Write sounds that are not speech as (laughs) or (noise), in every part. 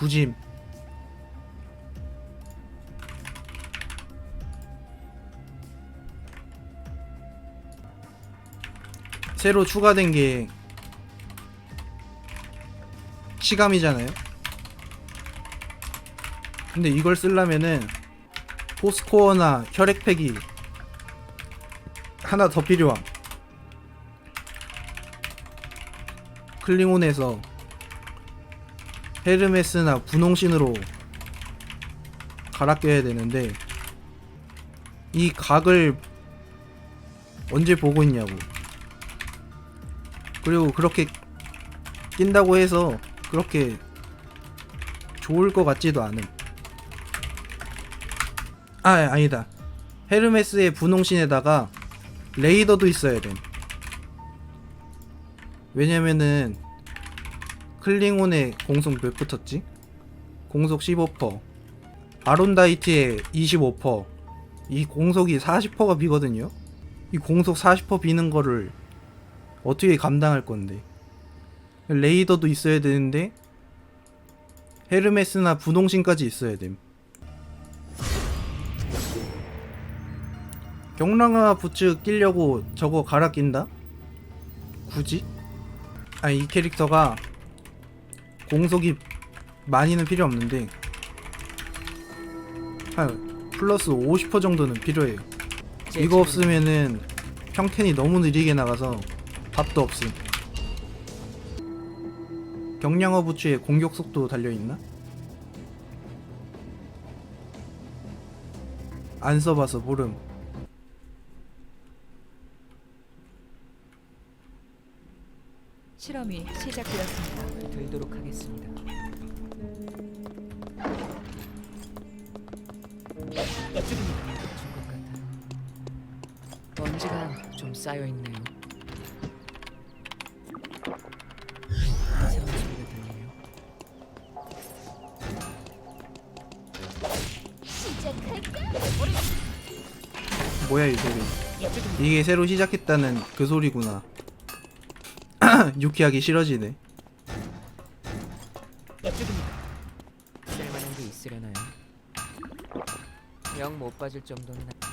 구짐 새로 추가된 게 치감이잖아요. 근데 이걸 쓰려면은 포스코어나 혈액팩이 하나 더 필요함. 클링온에서 헤르메스나 분홍신으로 갈아 껴야 되는데 이 각을 언제 보고 있냐고. 그리고 그렇게 낀다고 해서 그렇게 좋을 것 같지도 않음. 아 아니다. 헤르메스의 분홍신에다가 레이더도 있어야 됨. 왜냐면은 클링온의 공속 몇 붙었지? 공속 15%, 아론다이트의 25%이 공속이 40%가 비거든요. 이 공속 40% 비는 거를 어떻게 감당할 건데? 레이더도 있어야 되는데 헤르메스나 분홍신까지 있어야 됨. 경랑화 부츠 끼려고 저거 갈아 낀다? 굳이? 아니 이 캐릭터가 공속이 많이는 필요 없는데 한 플러스 50% 정도는 필요해요. 이거 없으면은 평텐이 너무 느리게 나가서 답도 없음. 경량화 부츠에 공격 속도 달려 있나? 안 써봐서 모름. 실험이 시작되었습니다. 들도록 하겠습니다. 준것 같아요. 먼지가 좀 쌓여 있네요. 뭐야 이 소리? 이게 새로 시작했다는 그 소리구나. (clears throat) 유쾌하기 싫어지네. 영 못 빠질 정도는 아-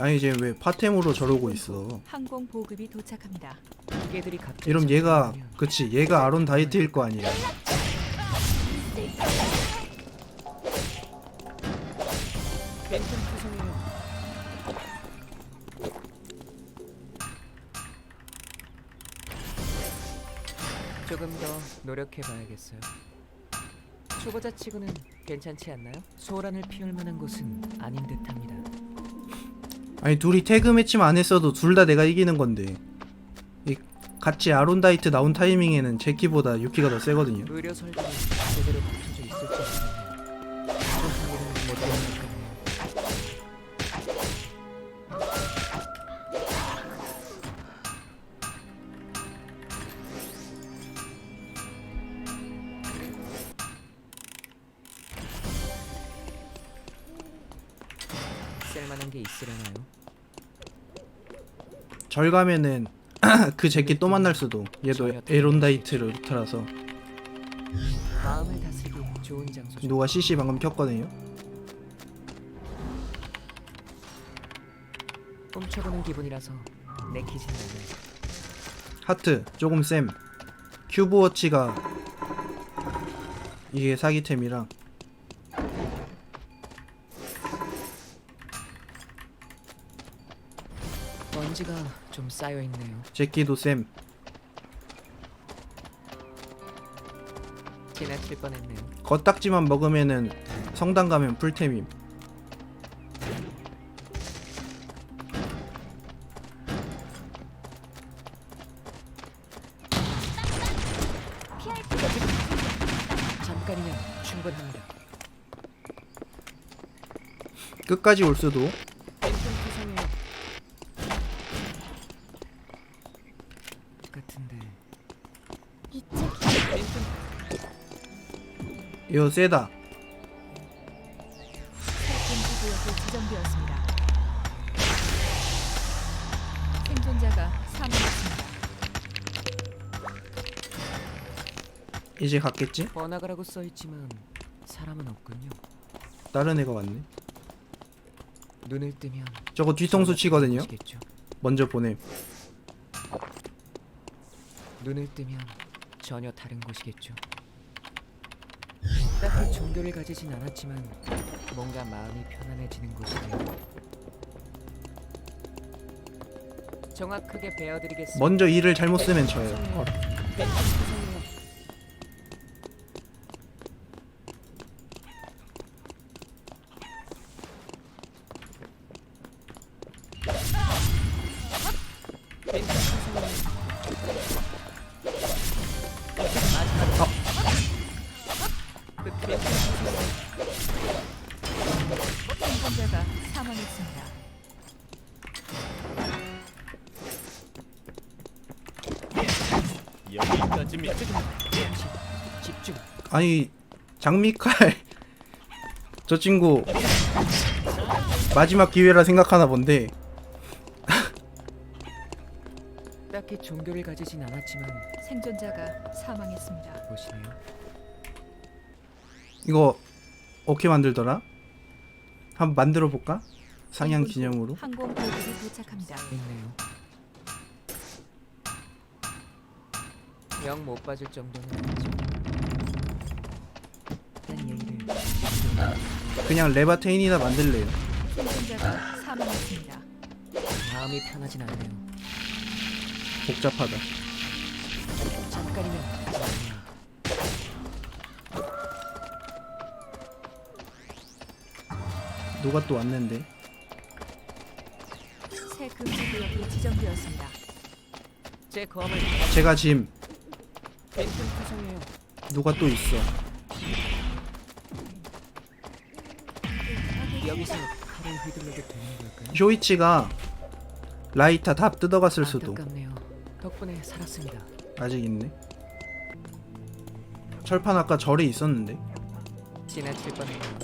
아니 이제 왜 파템으로 저러고 있어? 항공 보급이 도착합니다. 기계들이 갑자기 이러면 얘가 그치 얘가 아론 다이트일 거 아니야. 더 노력해 봐야겠어요. 초보자 치고는 괜찮지 않나요? 소란을 피울 만한 곳은 아닌 듯합니다. 아니 둘이 태그 매치만 안 했어도 둘 다 내가 이기는 건데. 이 같이 아론 다이트 나온 타이밍에는 제키보다 유키가 더 세거든요. 의료 설비는 제대로 갖춰 쓸만한 게 있으려나요? 절 가면은 (clears throat) 그 제키 또 만날 수도. 얘도 에론 다이트를 루트라서 마음을 다스리기 좋은 장소죠. 누가 CC 방금 켰거든요. 훔쳐보는 기분이라서 내키진 않아요. 하트 조금 쌤. 큐브 워치가 이게 사기템이랑 먼지가 좀 쌓여 있네요. 제키도 쌤. 지나칠 뻔했네요. 겉딱지만 먹으면은 성당 가면 풀템임. 잠깐이면 충분합니다. 끝까지 올 수도. 같은데. 이거 세다. 이제 갔겠지? 번화가라고 써 있지만 사람은 없군요. 다른 애가 왔네. 눈을 뜨면 저거 뒤통수 치거든요. 치겠죠. 먼저 보내. 눈을 뜨면 전혀 다른 곳이겠죠. 딱히 종교를 가지진 않았지만 뭔가 마음이 편안해지는 곳이네요. 정확하게 베어드리겠습니다. 먼저 일을 잘못 쓰면 져요. 집중. 아니 장미칼 (laughs) 저 친구 마지막 기회라 생각하나 본데 (laughs) 딱히 종교를 가지진 않았지만 생존자가 사망했습니다. 보시네요. 이거 어떻게 만들더라? 한번 만들어 볼까? 상향 기념으로. 항공 보급이 도착합니다. 있네요. 영못 빠질 정도는 아니죠. 얘기를 그냥 레바테인이나 만들래요. 생존자가 사망했습니다. 마음이 편하진 않네요. 복잡하다. 잠깐이면 가지. 누가 또 왔는데? 새 금지 구역이 지정되었습니다. 제 검을 제가 짐 누가 또 있어? 여기서 칼을 휘둘러도 되는 걸까요? 쇼이치가 라이터 다 뜯어갔을 수도 안타깝네요. 덕분에 살았습니다. 아직 있네. 철판 아까 절에 있었는데 지나칠 뻔했네요.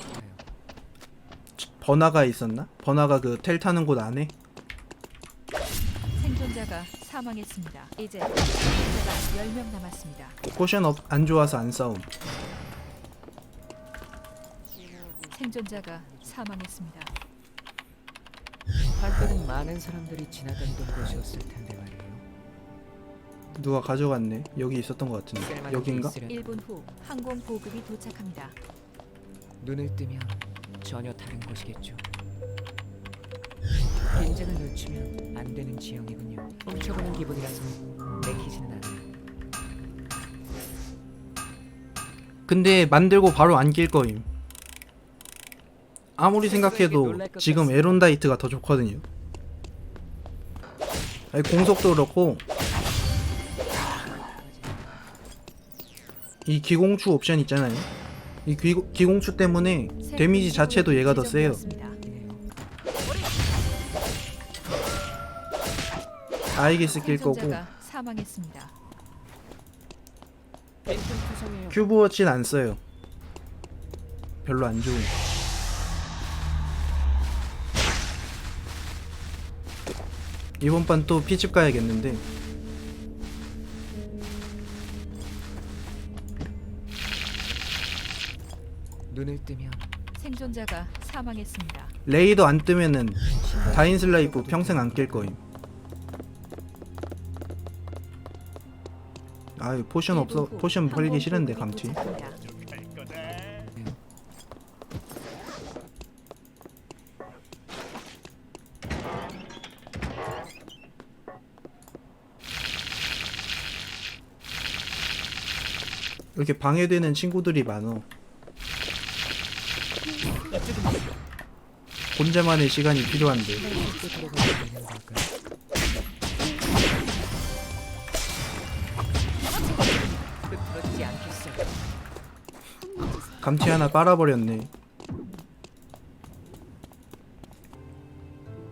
번화가에 있었나? 번화가 그 텔 타는 곳 안에? 생존자가 사망했습니다. 이제 생존자가 10명 남았습니다. 포션 업안 좋아서 안 싸움. 생존자가 사망했습니다. 한때는 많은 사람들이 지나다니던 곳이었을 텐데 말이에요. 누가 가져갔네. 여기 있었던 것 같은데. 쓸만한 여긴가? 있으려나? 1분 후 항공 보급이 도착합니다. 눈을 뜨면 전혀 다른 곳이겠죠. 긴장을 늦추면 안 되는 지형이군요. 훔쳐보는 기분이라서 내키지는 않아요. 근데 만들고 바로 안 낄 거임. 아무리 생각해도 지금 에론다이트가 더 좋거든요. 아니, 공속도 그렇고 이 기공추 옵션 있잖아요. 이 기, 기공추 때문에 새 데미지 자체도 얘가 더 세요. 아이기스 낄 거고 사망했습니다. 큐브워치는 안 써요. 별로 안 좋은. 이번 판 또 피집 가야겠는데 눈을 뜨면 생존자가 사망했습니다. 레이더 안 뜨면은 다인슬라이프 평생 안 낄 거임. 아유 포션 없어 1분 후 포션 벌기 싫은데. 도착합니다. 이렇게 방해되는 친구들이 많어. 혼자만의 시간이 필요한데 감튀 하나 빨아버렸네.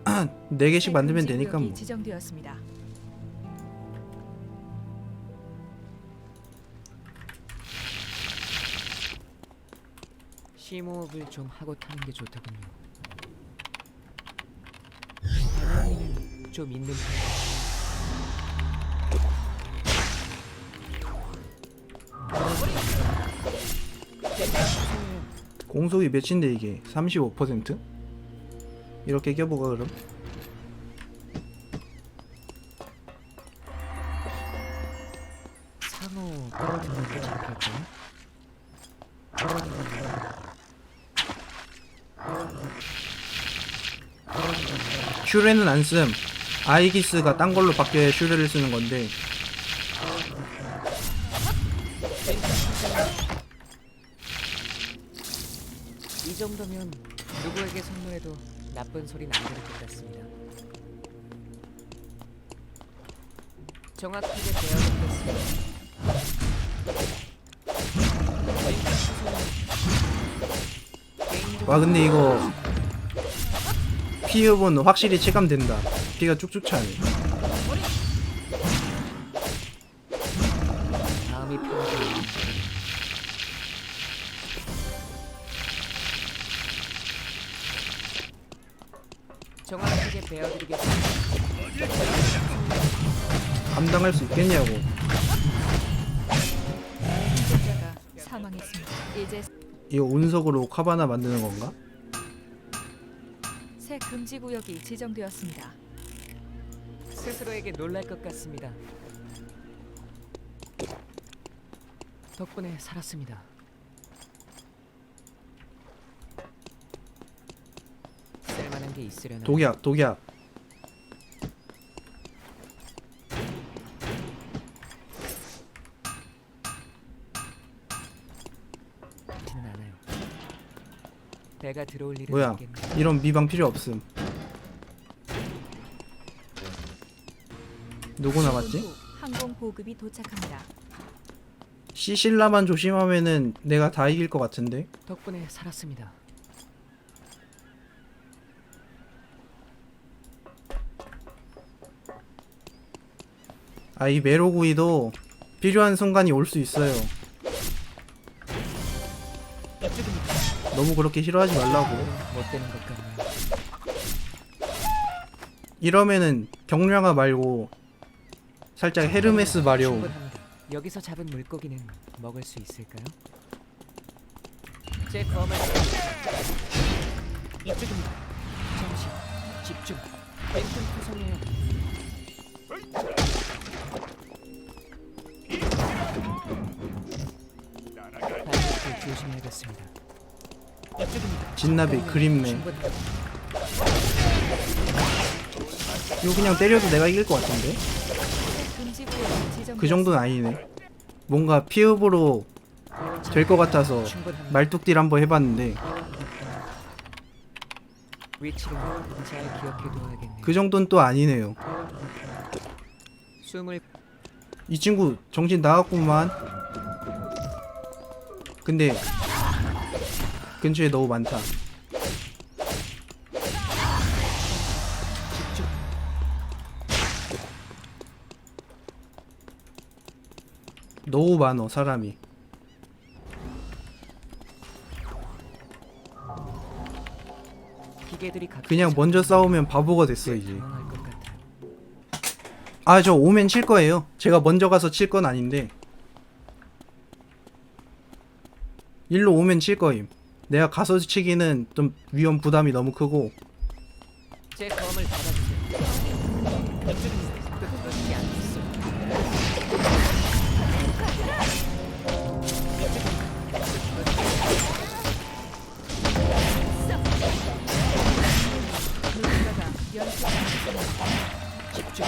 (clears throat) 네 개씩 새 만들면 금지 되니까 뭐. 지정되었습니다. 심호흡을 좀 하고 타는 게 좋더군요. 바나니는 좀 있는 편이에요. 공속이 몇인데 이게 35%? 이렇게 껴보가 그럼 상호 떨어지는 게 좋겠고. 슈레는 안씀 아이기스가 딴 걸로 바뀌어야 슈레를 쓰는 건데 누구에게 선물해도 나쁜 소리는 안 들을 것 같습니다. 정확하게 배워보겠습니다. 와 근데 이거 피 흡은 확실히 체감된다 피가 쭉쭉 차네 배워드리겠습니다. 감당할 수 있겠냐고 생존자가 사망했습니다. 이제 이거 운석으로 카바나 만드는 건가? 새 금지 구역이 지정되었습니다. 스스로에게 놀랄 것 같습니다. 덕분에 살았습니다. 게 있으려나? 독약 독약 않아요. 배가 들어올 일은 뭐야 없겠네. 이런 미방 필요 없음 누구 남았지? 10분 후 항공 보급이 도착합니다. 시실라만 조심하면은 내가 다 이길 것 같은데 덕분에 살았습니다. 아 이 메로구이도 필요한 순간이 올 수 있어요 너무 그렇게 싫어하지 말라고 못 되는 것 같네요. 이러면은 경량화 말고 살짝 헤르메스 마려움 충분합니다. 여기서 잡은 물고기는 먹을 수 있을까요? 제 검을 이쪽입니다. 잠시 집중. 왼쪽 구성이에요. 조심해야겠습니다. 진나비 충분합니다. 이거 그냥 때려도 내가 이길 것 같은데. 그 정도는 아니네 뭔가 피흡으로 될 것 같아서. 말뚝딜 한번 해봤는데. 그 정도는 또 아니네요 이 친구 정신 나갔구만 근데 근처에 너무 많다. 너무 많어 사람이. 그냥 먼저 싸우면 바보가 됐어 이제. 당황할 것 같아요. 아저 오면 칠 거예요. 제가 먼저 가서 칠 건 아닌데 일로 오면 칠 거임 내가 가서 치기는 좀 위험 부담이 너무 크고 제 검을 받아주세요. 누군가가 집중.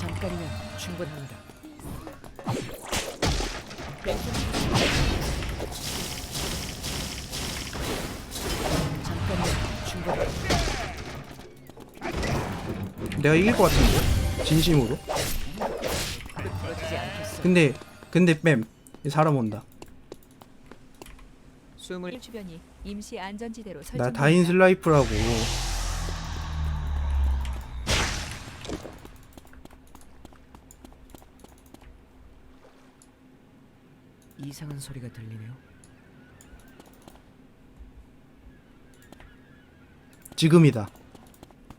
잠깐이면 충분합니다. 내가 이길 것 같은데 진심으로. 근데 근데 뺨 사람 온다 숨을 주변이 임시 안전지대로 나 설정됩니다. 다인 슬라이프라고 이상한 소리가 들리네요. 지금이다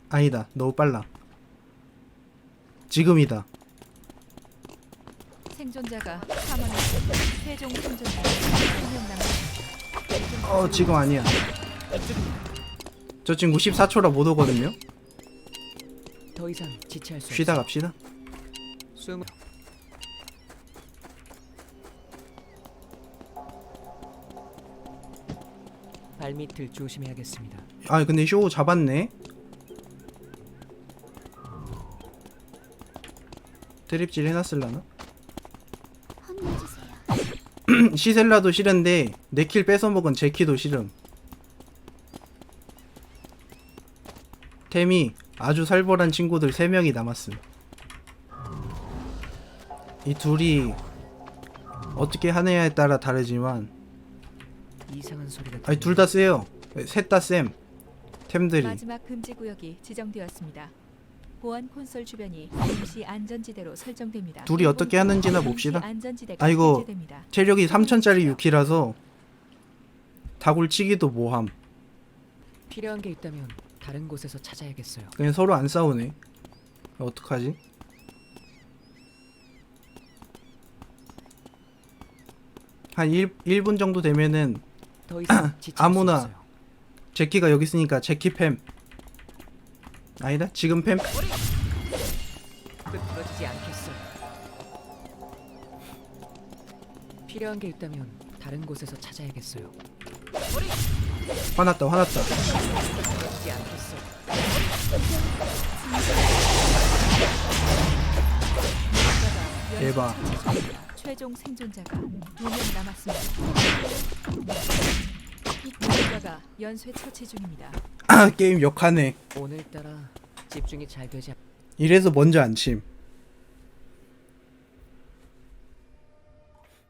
아니다 너무 빨라 지금이다. 생존자가 사망했습니다. 최종 생존자 2명 남았습니다. 어 지금 아니야. 저 친구 14초라 못 오거든요. 더 이상 지체할 수 쉬다. 갑시다. 숨. 발밑을 조심해야겠습니다. 아 근데 쇼 잡았네. 드립질 해놨을라나? 혼내주세요. (clears throat) 시셀라도 싫은데 내 킬 뺏어먹은 제키도 싫음. 템이 아주 살벌한 친구들 3명이 남았음. 이 둘이 어떻게 하느냐에 따라 다르지만 이상한 소리가. 아니 둘 다 세요. 셋 다 쌤. 템들이. 마지막 금지 구역이 지정되었습니다. 보안 콘솔 주변이 임시 안전지대로 설정됩니다. 둘이 어떻게 하는지나 봅시다. 안전지대가 아이고. 체력이 3000짜리 6키라서 다굴치기도 뭐함. 필요한 게 있다면 다른 곳에서 찾아야겠어요. 그냥 서로 안 싸우네. 어떡하지? 한 1, 1분 정도 되면은 더 이상 (coughs) 아무나. 없어요. 제키가 여기 있으니까 제키 팸. 아니다. 지금 팸. 끄트러지지 않겠어. 필요한 게 있다면 다른 곳에서 찾아야겠어요. 화났다. 화났다. 끄트러지지 않겠어. 대박. 최종 생존자가 2명 남았습니다. 누군가가 연쇄 처치 중입니다. 게임 역하네. 오늘따라 집중이 잘 되지 않... 이래서 먼저 안 침.